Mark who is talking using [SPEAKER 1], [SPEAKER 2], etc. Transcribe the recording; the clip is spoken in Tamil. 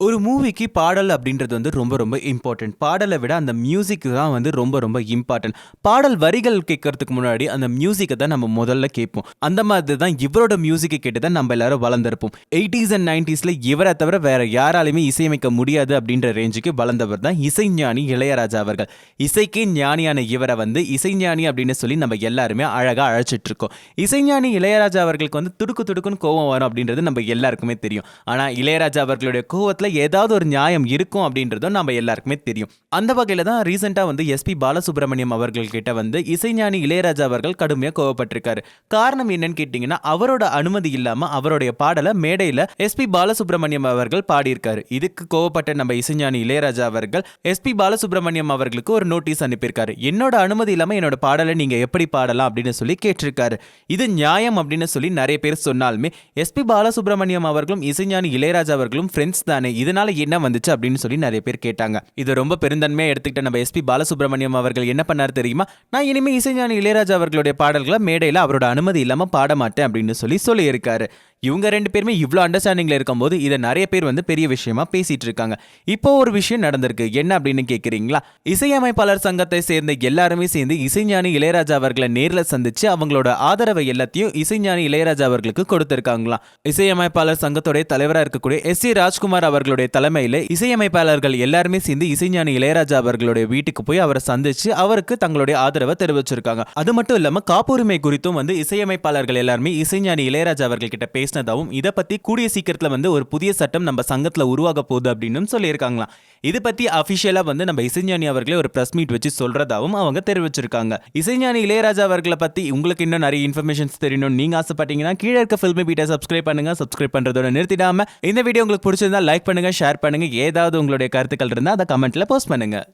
[SPEAKER 1] ஒரு மூவிக்கு பாடல் அப்படின்றது வந்து ரொம்ப ரொம்ப இம்பார்ட்டன்ட் பாடலை விட அந்த மியூசிக் தான் வந்து ரொம்ப ரொம்ப இம்பார்ட்டன்ட் பாடல் வரிகள் கேட்கறதுக்கு முன்னாடி அந்த மியூசிக்கை தான் நம்ம முதல்ல கேட்போம். அந்த மாதிரி தான் இவரோட மியூசிக்கை கேட்டு தான் நம்ம எல்லாரும் வளர்ந்துருப்போம். எயிட்டிஸ் அண்ட் நைன்டிஸில் இவரை தவிர வேற யாராலையுமே இசையமைக்க முடியாது அப்படின்ற ரேஞ்சுக்கு வளர்ந்தவர் தான் இசைஞானி இளையராஜா அவர்கள். இசைக்கே ஞானியான இவரை வந்து இசைஞானி அப்படின்னு சொல்லி நம்ம எல்லாருமே அழகாக அழைச்சிட்டு இருக்கோம். இசைஞானி இளையராஜா அவர்களுக்கு வந்து துடுக்கு துடுக்குன்னு கோவம் வரும் அப்படின்றது நம்ம எல்லாருக்குமே தெரியும். ஆனால் இளையராஜா அவர்களுடைய கோவத்தில் ஏதாவது ஒரு நியாயம் இருக்கும் அப்படின்றதும் நம்ம எல்லாருக்குமே தெரியும். அந்த வகையில் தான் ரீசெண்டாக வந்து எஸ்பி பாலசுப்ரமணியம் அவர்கள் கிட்ட வந்து இசைஞானி இளையராஜா அவர்கள் கடுமையாக கோவப்பட்டிருக்காரு. காரணம் என்னன்னு கேட்டிங்கன்னா அவரோட அனுமதி இல்லாமல் அவருடைய பாடலை மேடையில் எஸ்பி பாலசுப்ரமணியம் அவர்கள் பாடியிருக்காரு. இதுக்கு கோவப்பட்ட நம்ம இசைஞானி இளையராஜா அவர்கள் எஸ்பி பாலசுப்ரமணியம் அவர்களுக்கு ஒரு நோட்டீஸ் அனுப்பியிருக்காரு. என்னோட அனுமதி இல்லாமல் என்னோட பாடலை நீங்கள் எப்படி பாடலாம் அப்படின்னு சொல்லி கேட்டிருக்காரு. இது நியாயம் அப்படின்னு சொல்லி நிறைய பேர் சொன்னாலுமே எஸ்பி பாலசுப்ரமணியம் அவர்களும் இசைஞானி இளையராஜா அவர்களும் ஃப்ரெண்ட்ஸ் தானே. இதனால என்ன வந்துச்சு அப்படின்னு சொல்லி நிறைய பேர் கேட்டாங்க. இது ரொம்ப பெருந்தன்மையாக எடுத்துக்கிட்ட நம்ம எஸ்பி பாலசுப்ரமணியம் அவர்கள் என்ன பண்ணார் தெரியுமா? நான் இனிமே இசைஞானி இளையராஜா அவர்களுடைய பாடல்களை மேடையில் அவரோட அனுமதி இல்லாமல் பாட மாட்டேன் அப்படின்னு சொல்லி சொல்லியிருக்காரு. இவங்க ரெண்டு பேருமே இவ்வளோ அண்டர்ஸ்டாண்டிங்கில் இருக்கும்போது இதை நிறைய பேர் வந்து பெரிய விஷயமா பேசிட்டு இருக்காங்க. இப்போ ஒரு விஷயம் நடந்திருக்கு. என்ன அப்படின்னு கேட்குறீங்களா இசையமைப்பாளர் சங்கத்தை சேர்ந்த எல்லாருமே சேர்ந்து இசைஞானி இளையராஜா அவர்களை நேரில் சந்திச்சு அவங்களோட ஆதரவை எல்லாத்தையும் இசைஞானி இளையராஜா அவர்களுக்கு கொடுத்திருக்காங்களாம். இசையமைப்பாளர் சங்கத்துடைய தலைவராக இருக்கக்கூடிய எஸ் சி ராஜ்குமார் அவர்களுடைய தலைமையில் இசையமைப்பாளர்கள் எல்லாருமே சேர்ந்து இசைஞானி இளையராஜா அவர்களுடைய வீட்டுக்கு போய் அவரை சந்திச்சு அவருக்கு தங்களுடைய ஆதரவை தெரிவிச்சிருக்காங்க. அது மட்டும் இல்லாம காப்புரிமை குறித்தும் வந்து இசையமைப்பாளர்கள் எல்லாருமே இசைஞானி இளையராஜா அவர்கள் கிட்ட பேசினதாகவும் இதை பத்தி கூடிய சீக்கிரத்துல வந்து ஒரு புதிய சட்டம் நம்ம சங்கத்துல உருவாக போகுது அப்படின்னு சொல்லியிருக்காங்களாம். இது பத்தி அஃபிஷியலாக வந்து நம்ம இசைஞானி அவர்களே ஒரு பிரஸ் மீட் வச்சு சொல்றதாவும் அவங்க தெரிவிச்சிருக்காங்க. இசைஞானி இளையராஜா அவர்களை பத்தி உங்களுக்கு இன்னும் நிறைய இன்ஃபர்மேஷன்ஸ் தெரியணும்னு நீங்க ஆசைப்பட்டீங்கன்னா கீழே இருக்க ஃபில்மி பீட்டை சப்ஸ்கிரைப் பண்ணுங்க. சப்ஸ்கிரைப் பண்றதோட நிறுத்திடாம இந்த வீடியோ உங்களுக்கு பிடிச்சிருந்தா லைக் பண்ணுங்க ஷேர் பண்ணுங்க. ஏதாவது உங்களுடைய கருத்துக்கள் இருந்தால் அதை கமெண்ட்ல போஸ்ட் பண்ணுங்க.